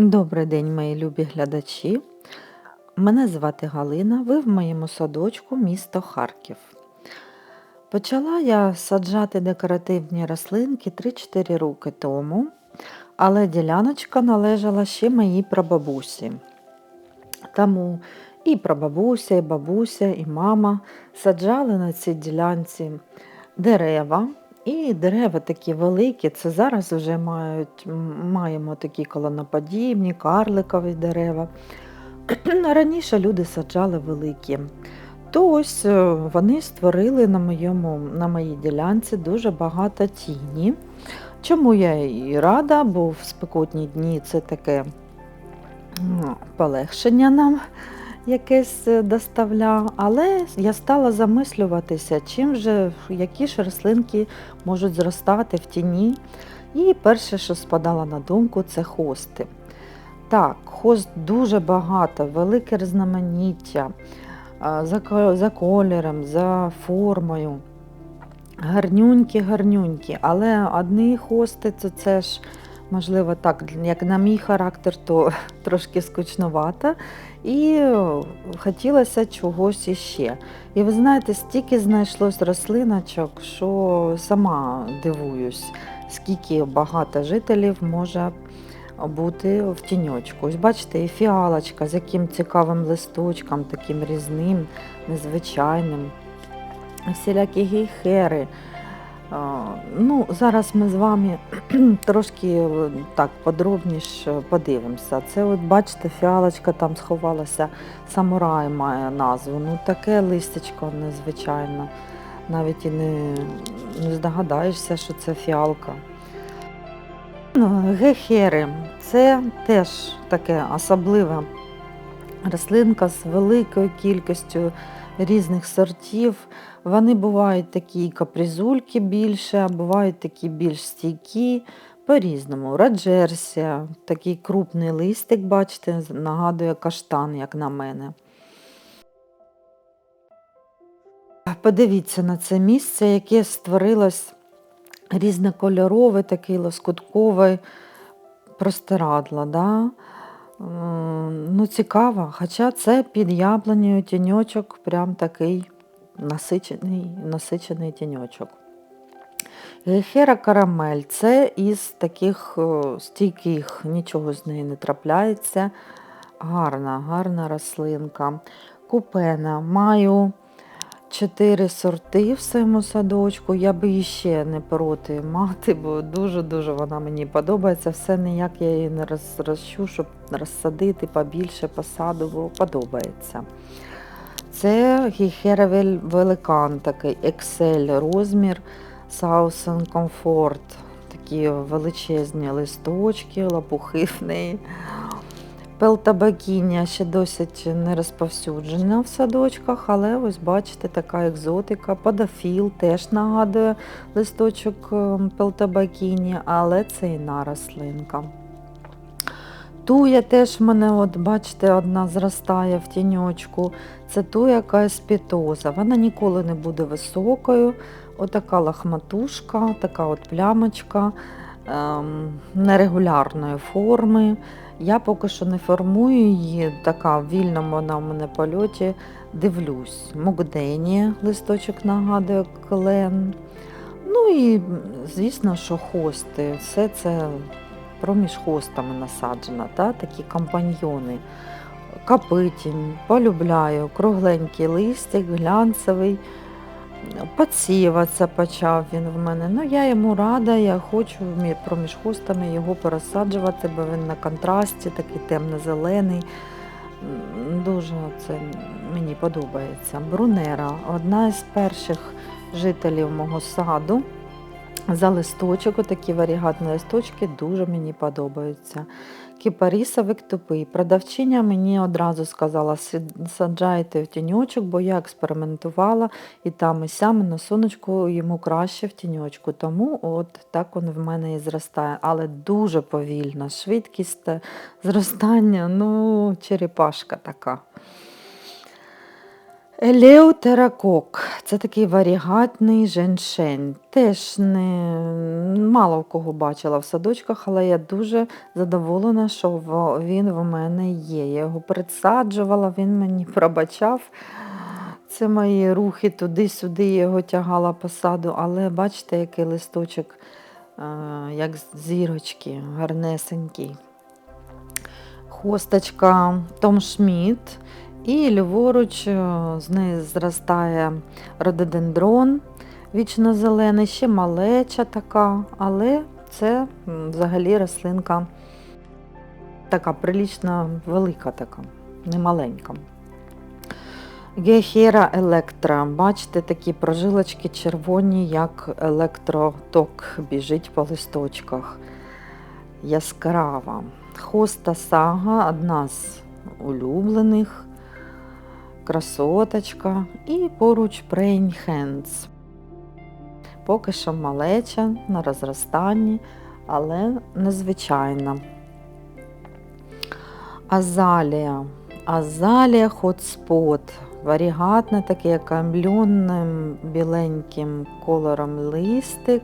Добрий день, мої любі глядачі. Мене звати Галина, ви в моєму садочку місто Харків. Почала я саджати декоративні рослинки 3-4 роки тому, але діляночка належала ще моїй прабабусі. Тому і прабабуся, і бабуся, і мама саджали на цій ділянці дерева. І дерева такі великі, це зараз вже мають, маємо такі колоноподібні, карликові дерева. Раніше люди саджали великі. То ось е, вони створили на, моєму, на моїй ділянці дуже багато тіні. Чому я і рада, бо в спекотні дні це таке полегшення нам якесь е, доставляв, але я стала замислюватися, чим же, які ж рослинки можуть зростати в тіні. І перше, що спадало на думку, це хости. Так, хост дуже багато, велике різноманіття за, за кольором, за формою. Гарнюнькі, гарнюнькі, але одні хости це, це ж, можливо, так, як на мій характер, то трошки скучновато. І хотілося чогось іще. І ви знаєте, стільки знайшлось рослиночок, що сама дивуюсь, скільки багато жителів може бути в тіньочку. Ось бачите, і фіалочка з яким цікавим листочком, таким різним, незвичайним. Всілякі гейхери. Ну, зараз ми з вами трошки е, так подробніше подивимося. Це от бачите, фіалочка там сховалася, самурай має назву. Ну таке листячко незвичайно. Навіть і не, не здогадаєшся, що це фіалка. Гехери це теж таке особлива рослинка з великою кількістю різних сортів. Вони бувають такі капризульки більше, а бувають такі більш стійкі, по-різному. Раджерсія, такий крупний листик, бачите, нагадує каштан, як на мене. Подивіться на це місце, яке створилось різнокольорове, такий лоскутковий простирадло. Да? Ну, цікаво, хоча це під яблунею тіньочок, прям такий насичений, насичений тіньочок. Гехера карамель це із таких стійких, нічого з неї не трапляється. Гарна, гарна рослинка. Купена. Маю чотири сорти в своєму садочку. Я би іще не проти мати, бо дуже-дуже вона мені подобається. Все ніяк я її не роз- розчу, щоб розсадити побільше посаду, бо подобається. Це гіхеревель великан, такий Excel розмір, Southern Comfort. Такі величезні листочки, лопухи в неї. Пелтабакіння ще досить не розповсюджена в садочках, але ось бачите, така екзотика. Подофіл теж нагадує листочок е, пелтабакіні, але це іна рослинка. Туя теж в мене, от бачите, одна зростає в тіньочку. Це туя яка спітоза. Вона ніколи не буде високою. Отака лахматушка, така от плямочка нерегулярної форми. Я поки що не формую її, така в вільному вона в мене польоті. Дивлюсь. Мукдені листочок нагадує клен. Ну і, звісно, що хости. Все це проміж хостами насаджено, та? такі компаньйони. Капитінь, полюбляю, кругленький листик, глянцевий. Подсіватися почав він в мене. Ну, я йому рада, я хочу мі- проміж хостами його пересаджувати, бо він на контрасті, такий темно-зелений. Дуже це мені подобається. Брунера одна із перших жителів мого саду. За листочок, отакі варігатні листочки дуже мені подобаються. Кіпарісовик тупий. Продавчиня мені одразу сказала, саджайте в тіньочок, бо я експериментувала і там і сями на сонечку йому краще в тіньочку. Тому от так він в мене і зростає. Але дуже повільно. Швидкість зростання, ну, черепашка така. Елеутеракок це такий варігатний женьшень. Теж не мало в кого бачила в садочках, але я дуже задоволена, що він в мене є. Я його пересаджувала, він мені пробачав. Це мої рухи туди-сюди, я його тягала по саду, але бачите, який листочок, е, як зірочки, гарнесенький. Хосточка Том Шмідт. І ліворуч е, з неї зростає рододендрон вічно-зелений, ще малеча така, але це взагалі рослинка така прилічно велика така, не маленька. Гехера електра. Бачите, такі прожилочки червоні, як електроток біжить по листочках. Яскрава. Хоста сага одна з улюблених. Красоточка і поруч Praying Hands. Поки що малеча на розростанні, але незвичайна. Азалія. Азалія Hotspot. Варігатне, таке камльонним біленьким кольором листик.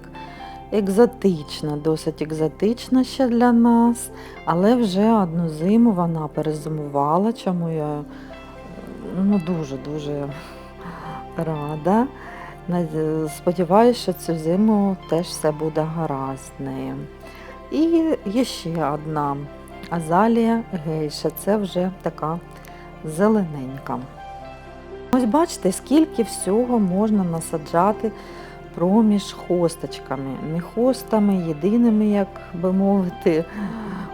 Екзотична, досить екзотична ще для нас, але вже одну зиму вона перезимувала, чому я ну, дуже-дуже рада. Сподіваюся, що цю зиму теж все буде гаразд. І є ще одна азалія гейша. Це вже така зелененька. Ось бачите, скільки всього можна насаджати проміж хосточками. Не хостами, єдиними, як би мовити,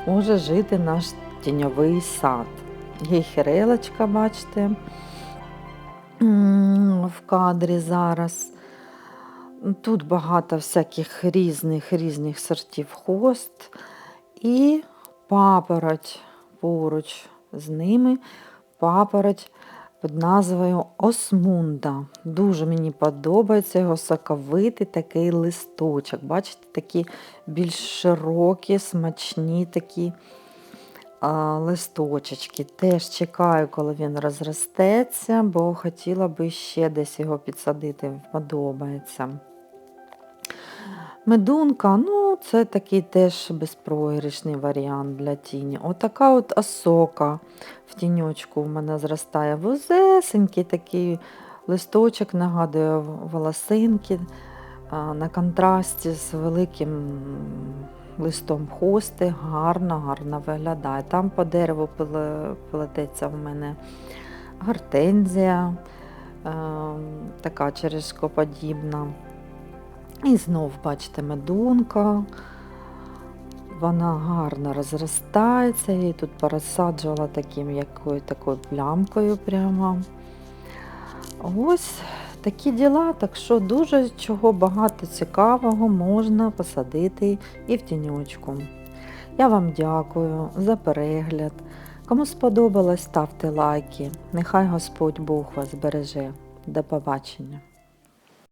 може жити наш тіньовий сад. Гейхерелочка, бачите, в кадрі зараз. Тут багато всяких різних різних сортів хост і папороть поруч з ними. Папороть під назвою Осмунда. Дуже мені подобається його соковитий такий листочок. Бачите, такі більш широкі, смачні такі листочечки. Теж чекаю, коли він розростеться, бо хотіла би ще десь його підсадити, подобається. Медунка, ну, це такий теж безпроіграшний варіант для тіні. Отака от осока в тіньочку в мене зростає. Вузесенький такий листочок, нагадує волосинки на контрасті з великим листом хости. Гарно, гарно виглядає. Там по дереву пле- плететься в мене гортензія, е, така черешкоподібна. І знов, бачите, медунка. Вона гарно розростається. Я її тут пересаджувала таким якою такою плямкою прямо. Ось такі діла, так що дуже чого багато цікавого можна посадити і в тіньочку. Я вам дякую за перегляд. Кому сподобалось, ставте лайки. Нехай Господь Бог вас береже. До побачення.